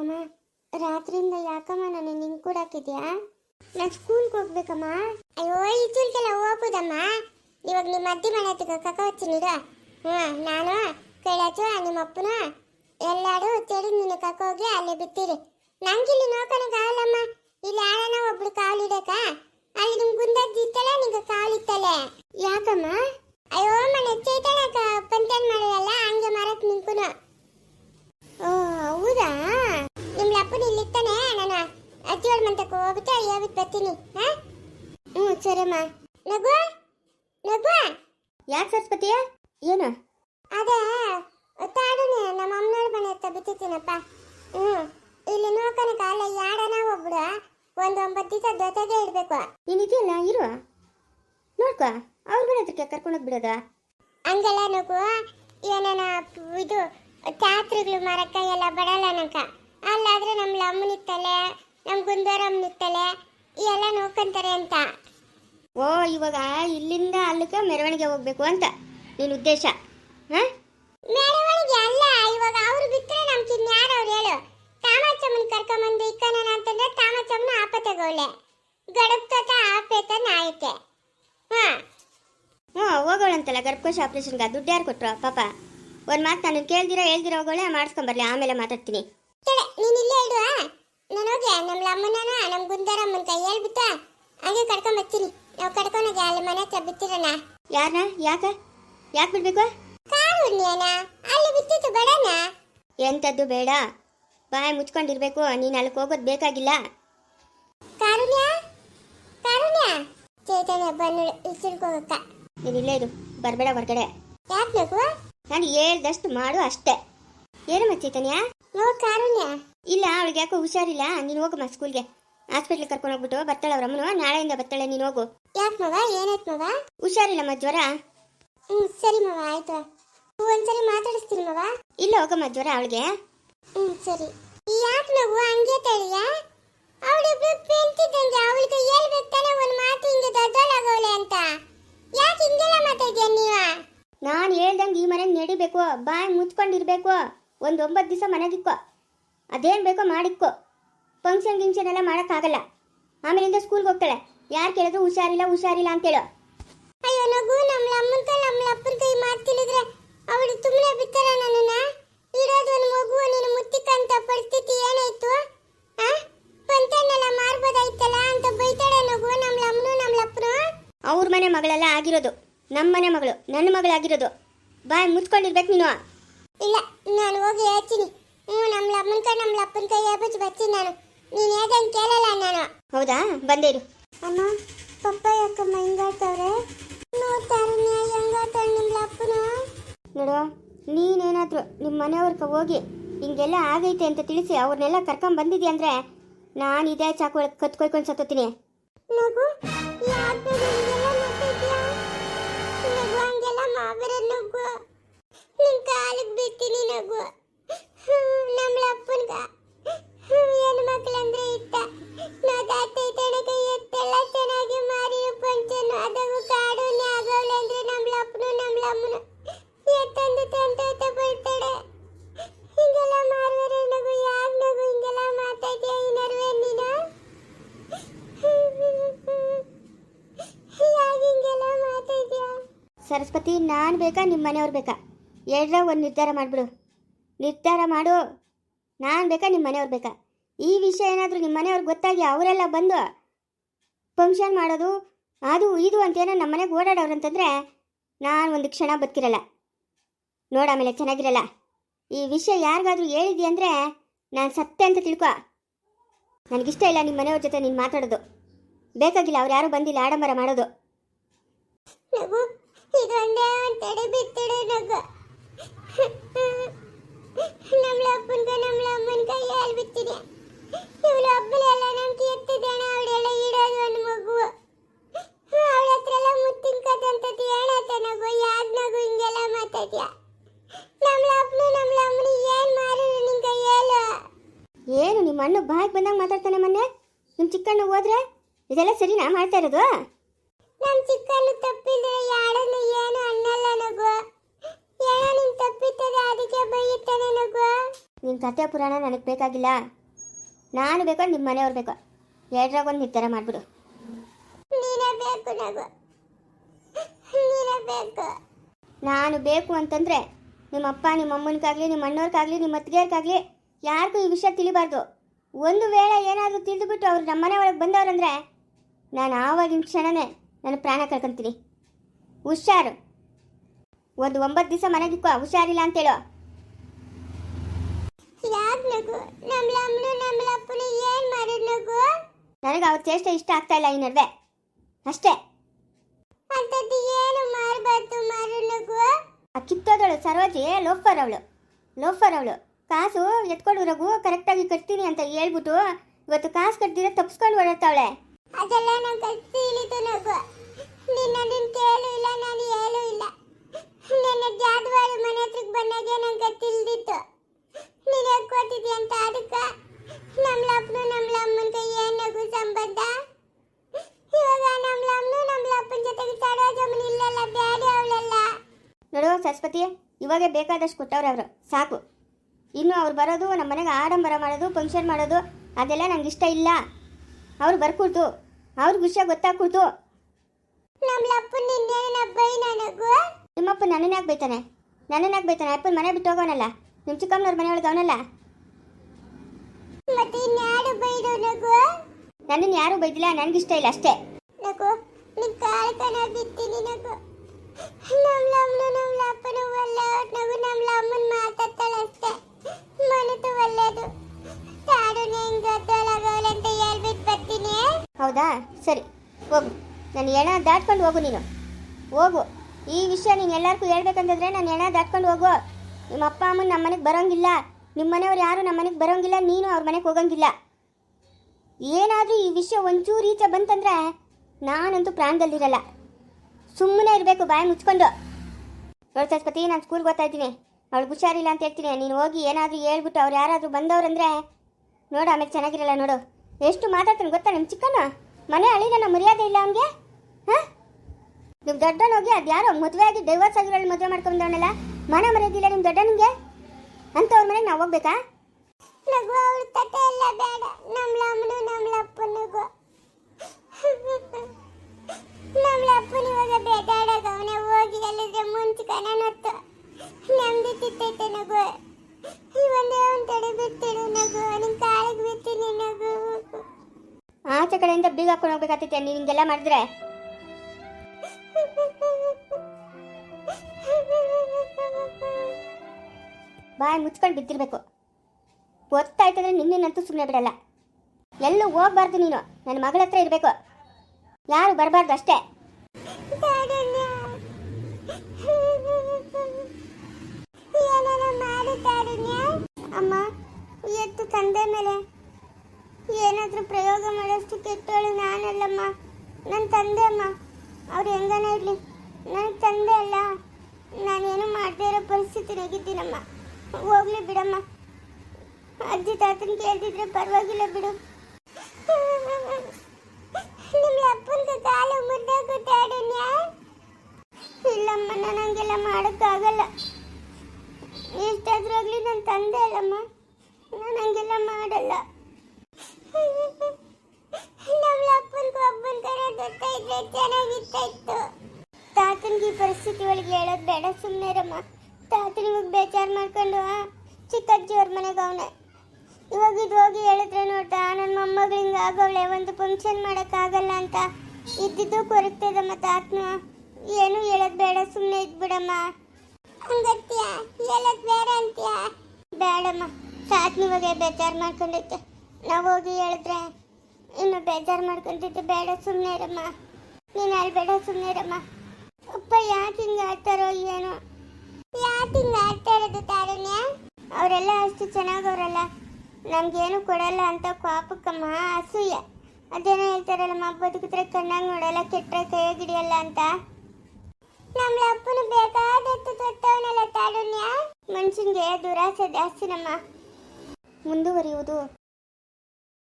ಅಮ್ಮ, ರಾತ್ರಿಯಿಂದ ಯಾಕಮ್ಮ ನಾನು ನಿಂಗೆ ಕೂಡಾಕಿದ್ಯಾ? ನಾನು ಸ್ಕೂಲ್ಗೆ ಹೋಗ್ಬೇಕಮ್ಮ. ಅಯ್ಯೋ ಈಚುಲ್ಕೆಲ್ಲ ಹೋಗ್ಬೋದಮ್ಮ. ಇವಾಗ ನಿಮ್ಮ ಅಜ್ಜಿ ಮನೆ ಕಕ್ಕ ಹಚ್ಚಿನಿಡ ಹ್ಞೂ, ನಾನು ಕೈಲಾಚು ನಿಮ್ಮ ಅಪ್ಪನ. ಎಲ್ಲಾರು ತೆಡಿ ನಿನ್ನ ಕಕ್ಕ ಹೋಗಿ ಅಲ್ಲಿ ಇಲ್ಲಿ ನಂಗಿಲ್ಲಿ ನೋಡ್ಕೊಳಕ್ಕಾಗಲ್ಲಮ್ಮ ಇಲ್ಲಿ ಯಾರನ್ನ ಒಬ್ಳು ಕಾಲಿಡಕ ಅಲ್ಲಿ ನಿಮ್ ಗುಂದಜ್ಜಿ ಇತ್ತಲ್ಲ ನಿಂಗೆ ಕಾಲಿತ್ತಲೆ ಯಾಕಮ್ಮ ಅಯ್ಯೋ ಮನೆ ಚೈತನ್ಯಕ ಪಂಚಾಯತ್ ಮಾಡಿರಲ್ಲ ಹಂಗೆ ಮರಕ್ ನಿಂಕುನು ಓ ಹೌದಾ ನಿಮ್ ಅಪ್ಪನ ಇಲ್ಲಿತ್ತಾನೆ ನಾನು ಅಜ್ಜಿಯವ್ರ ಮಂತಕ್ಕೆ ಹೋಗ್ಬಿಟ್ಟು ಹೇಳ್ಬಿಟ್ಟು ಬರ್ತೀನಿ ಹಾ ಹ್ಞೂ ಸರಮ್ಮ ನಗು ನಗು ಯಾಕೆ ಸರಸ್ವತಿ ಏನು? ಅದೇ ತಾಡನೆ ನಮ್ಮ ಅಮ್ಮನವ್ರ ಮನೆ ಹತ್ರ ಬಿತ್ತಿದ್ದೀನಪ್ಪ ಹ್ಞೂ ಇಲ್ಲಿ ನೋಡ್ಕೊಳಕ ಕಾಲ ಯಾಡನ ಹೋಗ್ಬಿಡು. ಒಂದು ಒಂಬತ್ತು ದಿವಸ ಜೊತೆಗೆ ಇಡಬೇಕು ನೀನು ಇದೆಯಲ್ಲ ಇರು. ನೋಡ್ಕೊ ಅವ್ರ ಮನೆ ಹತ್ರಕ್ಕೆ ಕರ್ಕೊಂಡೋಗಿ ಬಿಡೋದು ಹಂಗೆಲ್ಲ ನಗು ಏನೇನ ಇದು ಜಾತ್ರೆಗಳು ಮರಕ್ಕ ಎಲ್ಲ ಬಡಲ್ಲ ನಂಕ ಅಲ್ಲಾದ್ರೆ ನಮ್ಮ ಲಮ್ಮನಿತ್ತಲೆ ನಮ್ಮ ಗುಂದೋರಮ್ಮನಿತ್ತಲೆ ಎಲ್ಲ ನೋಡ್ಕೊಂತಾರೆ ಅಂತ. ಓ ಇವಾಗ ಇಲ್ಲಿಂದ ಅಲ್ಲಿಗೆ ಮೆರವಣಿಗೆ ಹೋಗ್ಬೇಕು ಅಂತ ನಿನ್ನ ಉದ್ದೇಶ. ಹಾಂ? ಮೆರವಣಿಗೆ ಅಲ್ಲ ಇವಾಗ ಅವ್ರು ಬಿಟ್ಟರೆ ನಮ್ಗೆ ಇನ್ಯಾರು ಅವ್ರು ಹೇಳು? ತಾಮಚಮ್ಮನ ಕರ್ಕೊಂಬಂದು ಇಕ್ಕನ ಅಂತಂದ್ರೆ ತಾಮಚಮ್ಮನ ಆಪತೆಗೋಳೆ ಗಡಪ್ತತ ಆಪೇತ ನಾಯಕೆ. ಹಾ. ಹ್ಞೂ ಹೋಗೋಳಂತಲ್ಲ ಗರ್ಭಕೋಶ ಆಪ್ರೇಷನ್ಗೆ ದುಡ್ಡು ಯಾರು ಕೊಟ್ರು ಪಾಪ? ಒಂದು ಮಾತು ನಾನು ಕೇಳ್ದಿರೋ ಹೇಳ್ದಿರೋ ಹೋಗೋಳೆ ಮಾಡಿಸ್ಕೊಂಬರ್ಲಿ ಆಮೇಲೆ ಮಾತಾಡ್ತೀನಿ. ತಡೆ ನೀನ್ ಇಲ್ಲೇ ಇಡುವ? ನಾನು ಹೋಗಿ ನಮ್ಮ ಅಮ್ಮನ ನಮ್ಮ ಗುಂದಾರಮ್ಮನ ಕೈ ಹೇಳ್ಬಿಟ್ಟ? ಹಂಗೆ ಕರ್ಕೊಂಡ್ ಬರ್ತೀನಿ. ನಾವು ಕರ್ಕೊಂಡೋಗಿ ಅಲ್ಲಿ ಮನೆ ಹತ್ರ ಬಿತ್ತಿರೋಣ ಯಾರನ್ನ ಯಾಕ? ಯಾಕೆ ಬಿಡ್ಬೇಕು? ಕಾರುಣ್ಯನ ಅಲ್ಲಿ ಬಿಟ್ಟಿತ್ತು ಬಡನ? ಎಂಥದ್ದು ಬೇಡ. ಬಾಯಿ ಮುಚ್ಕೊಂಡಿರ್ಬೇಕು. ನೀನು ಅಲ್ಲಿಗೆ ಹೋಗೋದು ಬೇಕಾಗಿಲ್ಲ. ಕಾರುಣ್ಯ ಕಾರುಣ್ಯ ಚೈತನ್ಯ ಬಂದು ಇಚ್ಚಿಡ್ಕೋಬೇಕ ನೀನು ಇಲ್ಲೇ ಇರು. ಬರಬೇಡ ಹೊರಗಡೆ. ಯಾಕೆ ಬೇಕು? ನಾನು ಹೇಳ್ದಷ್ಟು ಮಾಡು ಅಷ್ಟೇ. ಏನಮ್ಮ ಚೈತನ್ಯ? ನೋ ಕಾರುಣ್ಯ ಇಲ್ಲ ಅವಳಿಗೆ ಯಾಕೋ ಹುಷಾರಿಲ್ಲ. ನೀನು ಹೋಗಮ್ಮ ಸ್ಕೂಲ್ಗೆ. ಹಾಸ್ಪಿಟ್ಲಿಗೆ ಕರ್ಕೊಂಡು ಹೋಗ್ಬಿಟ್ಟು ಬರ್ತಾಳೆ ಅವ್ರ ಅಮ್ಮನ ನಾಳೆಯಿಂದ ಬರ್ತಾಳೆ ನೀನು ಹೋಗು. ಯಾಕೆ ಮವ? ಏನಾಯ್ತು ಮವ? ಹುಷಾರಿಲ್ಲಮ್ಮ ಜ್ವರ? ಹ್ಞೂ ಸರಿ ಮವ ಆಯ್ತು. ಒಂದ್ಸರಿ ಮಾತಾಡಿಸ್ತೀನಿ ಮವ. ಇಲ್ಲ ಹೋಗಮ್ಮ ಜ್ವರ ಅವಳಿಗೆ. ಹ್ಞೂ ಸರಿ. ಯಾಕೆ ನಾವು ಹಂಗೆ ತಳಿಯ? ಅವಳಿಬ್ರು ಪೆಂತಿದ್ದಂಗೆ ಅವಳಿಗೆ ಹೇಳ್ಬೇಕು ತಾನೆ ಒಂದು ಮಾತು ಹಿಂಗೆ ದೊಡ್ಡವಳಾಗವಳೆ ಅಂತ. ಯಾಕೆ ಹಿಂಗೆಲ್ಲ ಮಾತಾಡ್ತೀಯ ನೀವ? ನಾನು ಹೇಳ್ದಂಗೆ ಈ ಮನೆಗೆ ನಡಿಬೇಕು ಬಾಯಿ ಮುಚ್ಕೊಂಡಿರ್ಬೇಕು ಒಂದು ಒಂಬತ್ತು ದಿವಸ ಮನೆಗಿಕ್ಕೋ ಅದೇನು ಬೇಕೋ ಮಾಡಿಕ್ಕೋ. ಫಂಕ್ಷನ್ ಗಿಂಕ್ಷನ್ ಎಲ್ಲ ಮಾಡೋಕ್ಕಾಗಲ್ಲ. ಆಮೇಲಿಂದ ಸ್ಕೂಲ್ಗೆ ಹೋಗ್ತಾಳೆ. ಯಾರು ಕೇಳಿದ್ರು ಹುಷಾರಿಲ್ಲ ಹುಷಾರಿಲ್ಲ ಅಂತೇಳು ಅಯ್ಯೋ ನಗು ನಮ್ಮ ಅಮ್ಮನ ಕೈ ನಮ್ಮ ಅಪ್ಪನ ಕೈ ಮಾತ್ ತಿಳಿದ್ರೆ ಅವಳು ತುಂಬನೇ ಬಿತ್ತಾರ ನನ್ನನ್ನ. ಇರೋದು ಒಂದು ಮಗು ನೀನು ಮುತ್ತಿಕ್ಕಂತ ಪರಿಸ್ಥಿತಿ ಏನಾಯ್ತು? ಪಂತನ್ನೆಲ್ಲ ಮಾರ್ಬೋದಾಯ್ತಲ್ಲ ಅಂತ ಬೈತಾಳೆ ನಗು ನಮ್ಮ ಅಮ್ಮನು ನಮ್ಮ ಅಪ್ಪನು ಅವ್ರ ಮನೆ ಮಗಳೆಲ್ಲ ಆಗಿರೋದು. ನಮ್ಮ ಮನೆ ಮಗಳು ನನ್ನ ಮಗಳಾಗಿರೋದು. ಬಾಯ್ ಮುಚ್ಕೊಂಡಿರ್ಬೇಕು ನೀನು. ಇಲ್ಲ ನಾನು ಹೋಗಿ ಹೇಳ್ತೀನಿ. ಹ್ಞೂ ನಮ್ಮ ಅಮ್ಮನ ಕೈ ನಮ್ಮ ಅಪ್ಪನ ಕೈ ಹೇಳ್ಬಿಟ್ಟು ಬರ್ತೀನಿ ನಾನು. ನೀನು ಹೇಳ್ದಂಗೆ ಕೇಳಲ್ಲ ನಾನು. ಹೌದಾ? ಬಂದಿರು ಅಮ್ಮ ಪಪ್ಪ ಯಾಕಮ್ಮ ಹಿಂಗಾಡ್ತವ್ರೆ ನೋಡು ನೀನೇನಾದರೂ ನಿಮ್ಮ ಮನೆಯವ್ರಿಗೆ ಹೋಗಿ ಹಿಂಗೆಲ್ಲ ಆಗೈತೆ ಅಂತ ತಿಳಿಸಿ ಅವ್ರನ್ನೆಲ್ಲ ಕರ್ಕೊಂಡ್ ಬಂದಿದ್ಯಾ ಅಂದರೆ ನಾನು ಇದೇ ಚಾಕು ಕತ್ಕೊಯ್ಕೊಂಡು ಸತ್ತೋತೀನಿ ಸರಸ್ವತಿ ನಾನು ಬೇಕಾ ನಿಮ್ಮ ಮನೆಯವ್ರು ಬೇಕಾ? ಎರಡರ ಒಂದು ನಿರ್ಧಾರ ಮಾಡಿಬಿಡು. ನಿರ್ಧಾರ ಮಾಡು. ನಾನು ಬೇಕಾ ನಿಮ್ಮ ಮನೆಯವ್ರು ಬೇಕಾ? ಈ ವಿಷಯ ಏನಾದರೂ ನಿಮ್ಮ ಮನೆಯವ್ರಿಗೆ ಗೊತ್ತಾಗಿ ಅವರೆಲ್ಲ ಬಂದು ಫಂಕ್ಷನ್ ಮಾಡೋದು, ಅದು, ಇದು ಅಂತೇನೋ ನಮ್ಮ ಮನೆಗೆ ಓಡಾಡೋರು ಅಂತಂದರೆ ನಾನು ಒಂದು ಕ್ಷಣ ಬದುಕಿರಲ್ಲ. ನೋಡ ಆಮೇಲೆ ಚೆನ್ನಾಗಿರಲ್ಲ. ಈ ವಿಷಯ ಯಾರಿಗಾದ್ರೂ ಹೇಳಿದ್ಯ ಅಂದರೆ ನಾನು ಸತ್ಯ ಅಂತ ತಿಳ್ಕೊ. ನನಗಿಷ್ಟ ಇಲ್ಲ ನಿಮ್ಮ ಮನೆಯವ್ರ ಜೊತೆ ನೀನು ಮಾತಾಡೋದು. ಬೇಕಾಗಿಲ್ಲ, ಅವ್ರು ಯಾರೂ ಬಂದಿಲ್ಲ, ಆಡಂಬರ ಮಾಡೋದು. ಇದೊಂದೇ ಅಂತೇಳಿ ಬಿತ್ತಿಡು ನಗು. ನಮ್ಮ ಅಪ್ಪನ್ಗ ನಮ್ಮ ಅಮ್ಮನ್ಗ ಹೇಳ್ಬಿಡ್ತೀನಿ ಇವಳು ಒಬ್ಬಳೆಲ್ಲ ನಮ್ಗೆ ಎತ್ತಿದ್ದಾನೆ, ಅವಳೆಲ್ಲ ಇಡೋದು ಒಂದು ಮಗು. ಅವಳ ಹತ್ರ ಎಲ್ಲ ಮುತ್ತಿನ ಕದಂತದ್ದು ಹೇಳತ್ತೆ ನಗು ಯಾಕೆ ಹಿಂಗೆಲ್ಲ ಮಾತಾಡ್ಯ ನಮ್ಮ ಅಪ್ಪನು ನಮ್ಮ ಅಮ್ಮನು ಏನು ಮಾಡಿದ್ರು ನಿಂಗೆ ಹೇಳು ಏನು, ನಿಮ್ಮ ಅಣ್ಣ ಬಂದಾಗ ಮಾತಾಡ್ತಾನೆ ಮೊನ್ನೆ? ನಿಮ್ಮ ಚಿಕ್ಕಣ್ಣ ಹೋದ್ರೆ? ಇದೆಲ್ಲ ಸರಿನಾ? ಮಾಡ್ತಾ ಇರೋದು ನಮ್ ಚಿಕ್ಕನ್ನು ತಪ್ಪಿದ್ರೆ ಯಾರನ್ನು ಏನು ಅನ್ನಲ್ಲ ನಗು ಏನೋ ನಿನ್ ತಪ್ಪಿತ್ತದೆ ಅದಕ್ಕೆ ಬೈಯುತ್ತಾನೆ ನಗು ನಿನ್ನ ಕತೆ ಪುರಾಣ ನನಗೆ ಬೇಕಾಗಿಲ್ಲ. ನಾನು ಬೇಕೋ ನಿಮ್ಮ ಮನೆಯವ್ರು ಬೇಕೋ. ಎರಡರಾಗ ಒಂದು ನಿರ್ಧಾರ ಮಾಡಿಬಿಡು. ನೀನೇ ಬೇಕು ನಗು. ನೀನೇ ಬೇಕು. ನಾನು ಬೇಕು ಅಂತಂದರೆ ನಿಮ್ಮ ಅಪ್ಪ ನಿಮ್ಮ ಅಮ್ಮನಿಗಾಗಲಿ ನಿಮ್ಮ ಅಣ್ಣವ್ರಿಗಾಗಲಿ ನಿಮ್ಮ ಅತ್ತಿಗೆಯರ್ಗಾಗಲಿ ಯಾರಿಗೂ ಈ ವಿಷಯ ತಿಳಿಬಾರ್ದು. ಒಂದು ವೇಳೆ ಏನಾದರೂ ತಿಳಿದುಬಿಟ್ಟು ಅವ್ರು ನಮ್ಮ ಮನೆ ಒಳಗೆ ಬಂದವ್ರಂದ್ರೆ ನಾನು ಆವಾಗಿನ ಕ್ಷಣನೇ ನನ್ನ ಪ್ರಾಣ ಕಳ್ಕೊಂತೀನಿ. ಹುಷಾರು. ಒಂದು ಒಂಬತ್ತು ದಿವಸ ಮನೆಗಿಕ್ಕೋ ಹುಷಾರಿಲ್ಲ ಅಂತೇಳು. ಯಾಕೆ ನಗು? ನಮ್ಮ ಅಮ್ಮನು ನಮ್ಮ ಅಪ್ಪನು ಏನ್ ಮಾಡಿದ್ ನಗು? ನನಗೆ ಅವ್ರ ಚೇಷ್ಟೆ ಇಷ್ಟ ಆಗ್ತಾ ಇಲ್ಲ ಈ ನಡುವೆ. ಅಷ್ಟೇ. ಅಂಥದ್ದು ಏನು ಮಾಡಬಾರ್ದು ಮಾರು ನಗು? ಆ ಕಿತ್ತೋದಳು ಸರೋಜಿ ಲೋಫರ್ ಅವಳು. ಲೋಫರ್ ಅವಳು. ಕಾಸು ಎತ್ಕೊಂಡು ರಘು ಕರೆಕ್ಟಾಗಿ ಕಟ್ತೀನಿ ಅಂತ ಹೇಳ್ಬಿಟ್ಟು ಇವತ್ತು ಕಾಸು ಕಟ್ದಿರ ತಪ್ಸ್ಕೊಂಡು ಓಡಾಡ್ತಾವಳೆ ಅದೆಲ್ಲ ನಂಗೆ ಕಟ್ಟಿ ಇಳಿತು ನಗು. ನಿನ್ನ ನಿನ್ ಕೇಳು ಇಲ್ಲ ನಾನು ಹೇಳು ಇಲ್ಲ. ನನ್ನ ಜಾದವಾರು ಮನೆ ಹತ್ರಕ್ಕೆ ಬಂದಾಗೆ ನಂಗೆ ತಿಳಿದಿತ್ತು. ನೀನು ಯಾಕೆ ಕೊಟ್ಟಿದ್ಯ ಅಂತ ಅದಕ್ಕೆ? ನಮ್ಮ ಅಪ್ಪನು ನಮ್ಮ ಅಮ್ಮನ ಕೈ ನಗು ಸಂಬಂಧ? ಇವಾಗ ನಮ್ಮ ಅಮ್ಮನು ನಮ್ಮ ಅಪ್ಪನ ಜೊತೆಗೆ ಜಮೀನು ಇಲ್ಲಲ್ಲ ಬೇರೆ ಅವಳೆಲ್ಲ. ನೋಡು ಸರಸ್ವತಿ ಇವಾಗೆ ಬೇಕಾದಷ್ಟು ಕೊಟ್ಟವ್ರೆ ಅವರು. ಸಾಕು. ಇನ್ನು ಅವ್ರು ಬರೋದು ನಮ್ಮ ಮನೆಗೆ ಆಡಂಬರ ಮಾಡೋದು ಫಂಕ್ಷನ್ ಮಾಡೋದು ಅದೆಲ್ಲ ನಂಗೆ ಇಷ್ಟ ಇಲ್ಲ. ಅವ್ರು ಬರ್ಕೊಡ್ತು. ಅವ್ರ ವಿಷಯ ಗೊತ್ತಾಗ್ಕೊಡ್ತು. ನಮ್ಮ ಅಪ್ಪನ ನಿನ್ನೇನ ಬೈ ನನಗೂ? ನಿಮ್ಮಪ್ಪ ನನ್ನನ್ನ ಯಾಕೆ ಬೈತಾನೆ ನನ್ನನ್ನ ಯಾಕೆ ಬೈತಾನೆ ಅಪ್ಪನ ಮನೆ ಬಿಟ್ಟು ಹೋಗೋನಲ್ಲ. ನಿಮ್ಮ ಚಿಕ್ಕಮ್ಮನವ್ರ ಮನೆಯೊಳಗೆ ಅವನಲ್ಲ? ಮತ್ತೆ ಇನ್ಯಾರು ಬೈದು ನಗು? ನನ್ನನ್ನು ಯಾರು ಬೈದಿಲ್ಲ ನನಗಿಷ್ಟ ಇಲ್ಲ ಅಷ್ಟೇ. ನಗು ನಿನ್ ಕಾಳು ಕಣ ಬಿತ್ತೀನಿ ನಗು. ನಮ್ಮ ಅಮ್ಮನು ನಮ್ಮ ಅಪ್ಪನು ಒಳ್ಳೆ ನಗು ನಮ್ಮ ಅಮ್ಮನ ಮಾತಾಡ್ತಾಳೆ ಅಷ್ಟೇ. ಮನತು ಒಳ್ಳೇದು ತಾಡು ಹೆಂಗ್ ಗೊತ್ತೊಳಗವಳೆ ಅಂತ ಹೇಳ್ಬಿಟ್ಟು ಬರ್ತೀನಿ? ಹೌದಾ? ಸರಿ ಹೋಗು. ನಾನು ಎಣ ದಾಟ್ಕೊಂಡು ಹೋಗು ನೀನು. ಹೋಗು. ಈ ವಿಷಯ ನೀನು ಎಲ್ಲರಿಗೂ ಹೇಳ್ಬೇಕಂತಂದ್ರೆ ನಾನು ಎಣ ದಾಟ್ಕೊಂಡು ಹೋಗು. ನಿಮ್ಮ ಅಪ್ಪ ಅಮ್ಮನ ನಮ್ಮ ಮನೆಗೆ ಬರೋಂಗಿಲ್ಲ. ನಿಮ್ಮ ಮನೆಯವ್ರು ಯಾರು ನಮ್ಮ ಮನೆಗೆ ಬರೋಂಗಿಲ್ಲ, ನೀನು ಅವ್ರ ಮನೆಗೆ ಹೋಗೋಂಗಿಲ್ಲ. ಏನಾದರೂ ಈ ವಿಷಯ ಒಂಚೂರು ಈಚೆ ಬಂತಂದ್ರೆ ನಾನಂತೂ ಪ್ರಾಣದಲ್ಲಿರಲ್ಲ. ಸುಮ್ಮನೆ ಇರಬೇಕು, ಬಾಯಿ ಮುಚ್ಕೊಂಡು. ನೋಡಿ ನಾನು ಸ್ಕೂಲ್ಗೆ ಓದ್ತಾ ಇದ್ದೀನಿ. ಅವಳಿಗೆ ಹುಷಾರಿಲ್ಲ ಅಂತ ಹೇಳ್ತೀನಿ. ನೀನು ಹೋಗಿ ಏನಾದರೂ ಹೇಳ್ಬಿಟ್ಟು ಅವ್ರು ಯಾರಾದರೂ ಬಂದವ್ರಂದ್ರೆ ನೋಡು, ಆಮೇಲೆ ಚೆನ್ನಾಗಿರಲ್ಲ ನೋಡು. ಎಷ್ಟು ಮಾತಾಡ್ತೀನಿ ಗೊತ್ತಾ ನಿಮ್ಮ ಚಿಕ್ಕನ ಮನೆ ಅಳಿನ ಮರ್ಯಾದೆ ಇಲ್ಲ ಅವನಿಗೆ? ಹಾಂ? ನಿಮ್ಮ ದೊಡ್ಡನೋಗಿ ಅದು ಯಾರೋ ಮದುವೆ ಆಗಿ ಡೈವರ್ಸ್ ಆಗಿರೋ ಮದುವೆ ಮಾಡ್ಕೊಂಡವನಲ್ಲ ಮನೆ ಮರ್ಯಾದಿಲ್ಲ ನಿಮ್ಮ ದೊಡ್ಡನಿಗೆ? ಅಂಥವ್ರ ಮನೆಗೆ ನಾವು ಹೋಗ್ಬೇಕಾ? ನಗು ಅವ್ರ ಕತೆ ಎಲ್ಲ ಬೇಡ. ನಮ್ಮ ಲಮ್ಮನು ನಮ್ಮ ಅಪ್ಪನಿಗೂ. ನಮ್ಮ ಅಪ್ಪನ ಇವಾಗ ಅವನೇ ಹೋಗಿ ಎಲ್ಲಿದ್ರೆ ಮುಂಚ್ಕನ ನತ್ತು ನಮ್ದು ತಿತ್ತೈತೆ ನಗು. ಇವನ್ನೇ ಒಂದು ತಡೆ ಬಿಟ್ಟಿಡು ನಗು. ನಿನ್ ಕಾಲಿಗೆ ಬಿಡ್ತೀನಿ ನಗು. ಆಚೆ ಕಡೆಯಿಂದ ಬೀಗ ಹಾಕೊಂಡು ಹೋಗ್ಬೇಕಾಗ್ತೈತೆ. ನೀನು ಹಿಂಗೆಲ್ಲ ಮಾಡಿದ್ರೆ? ಬಾಯಿ ಮುಚ್ಕೊಂಡು ಬಿದ್ದಿರ್ಬೇಕು. ಗೊತ್ತಾಯ್ತಂದ್ರೆ ನಿನ್ನಂತೂ ಸುಮ್ಮನೆ ಬಿಡಲ್ಲ. ಎಲ್ಲೂ ಹೋಗ್ಬಾರ್ದು ನೀನು. ನನ್ನ ಮಗಳ ಹತ್ರ ಇರಬೇಕು. ಯಾರು ಬರಬಾರ್ದು ಅಷ್ಟೇ. ಅಮ್ಮ ಎತ್ತು ತಂದೆ ಮೇಲೆ ಏನಾದರೂ ಪ್ರಯೋಗ ಮಾಡೋಷ್ಟು ಕೆಟ್ಟವಳು ನಾನಲ್ಲಮ್ಮ. ನನ್ನ ತಂದೆ ಅಮ್ಮ. ಅವ್ರು ಹೆಂಗನ ಇರಲಿ? ನನ್ನ ತಂದೆ ಅಲ್ಲ. ನಾನೇನು ಮಾಡದೇ ಇರೋ ಪರಿಸ್ಥಿತಿನಾಗಿದ್ದೀನಮ್ಮ ಹೋಗ್ಲಿ ಬಿಡಮ್ಮ. ಅಜ್ಜಿ ತಾತನ ಕೇಳ್ತಿದ್ರೆ ಪರವಾಗಿಲ್ಲ ಬಿಡು ನಿಮ್ಮ ಅಪ್ಪನ ಕಾಲು ಮುದ್ದೆ ಕೊಟ್ಟಾಡನ್ಯಾ ಇಲ್ಲಮ್ಮ ನಾನು ಹಂಗೆಲ್ಲ ಮಾಡೋಕ್ಕಾಗಲ್ಲ ಎಷ್ಟಾದ್ರೂ ಆಗಲಿ ನನ್ನ ತಂದೆ ಅಲ್ಲಮ್ಮ ನಾನು ಹಂಗೆಲ್ಲ ಮಾಡಲ್ಲ ನಮ್ಮ ಅಪ್ಪನ ಒಬ್ಬನ ಕಡೆ ಗೊತ್ತಾಯಿದ್ರೆ ಚೆನ್ನಾಗಿತ್ತಾಯಿತ್ತು ತಾತನಿಗೆ ಈ ಪರಿಸ್ಥಿತಿ ಒಳಗೆ ಹೇಳೋದು ಬೇಡ ಸುಮ್ಮನೆ ಇರಮ್ಮ. ತಾತನಿಗೆ ಬೇಜಾರು ಮಾಡ್ಕೊಂಡು ಚಿಕ್ಕಜ್ಜಿ ಅವ್ರ ಮನೆಗೆ ಅವನೆ. ಇವಾಗ ಇದು ಹೋಗಿ ಹೇಳಿದ್ರೆ ನೋಡ್ತಾ ನನ್ನ ಮೊಮ್ಮಗಳು ಹಿಂಗೆ ಆಗೋಳೆ ಒಂದು ಫಂಕ್ಷನ್ ಮಾಡೋಕ್ಕಾಗಲ್ಲ ಅಂತ. ಇದ್ದಿದ್ದು ಕೊರಗ್ತದಮ್ಮ ತಾತನು. ಏನು ಹೇಳೋದು ಬೇಡ ಸುಮ್ಮನೆ ಇದ್ಬಿಡಮ್ಮ ಹಂಗತ್ತೀಯ ಹೇಳೋದು ಬೇಡ ಅಂತೀಯ? ಬೇಡಮ್ಮ. ತಾತನ ಇವಾಗ ಬೇಜಾರು ಮಾಡ್ಕೊಂಡೈತೆ. ನಾವು ಹೋಗಿ ಹೇಳಿದ್ರೆ ಇನ್ನು ಬೇಜಾರು ಮಾಡ್ಕೊಂತಿದ್ದೆ ಬೇಡ ಸುಮ್ಮನೆ ಇರಮ್ಮ. ನೀನು ಬೇಡ ಸುಮ್ಮನೆ ಇರಮ್ಮ. ಅಪ್ಪ ಯಾಕೆ ಹಿಂಗೆ ಆಡ್ತಾರೋ ಏನೋ? ಯಾಕೆ ಹಿಂಗೆ ಆಡ್ತಾ ಇರೋದು ತಾರಣ್ಯ? ಅವರೆಲ್ಲ ಅಷ್ಟು ಚೆನ್ನಾಗವ್ರಲ್ಲ. ನಮ್ಗೇನು ಕೊಡಲ್ಲ ಅಂತ ಪಾಪಕ್ಕಮ್ಮ, ಅಸೂಯ. ಅದೇನೋ ಹೇಳ್ತಾರಲ್ಲಮ್ಮ, ಬದುಕಿದ್ರೆ ಕಣ್ಣಾಗ ನೋಡಲ್ಲ ಕೆಟ್ಟರೆ ಕೈಯಾಗ ಅಂತ. ನಮ್ಮ ಅಪ್ಪನ ಬೇಕಾದಷ್ಟು ತೊಟ್ಟವನಲ್ಲ ತಾರುಣ್ಯ? ಮನುಷ್ಯನ್ಗೆ ದುರಾಸೆ ಜಾಸ್ತಿ ನಮ್ಮ ಮುಂದುವರಿಯುವುದು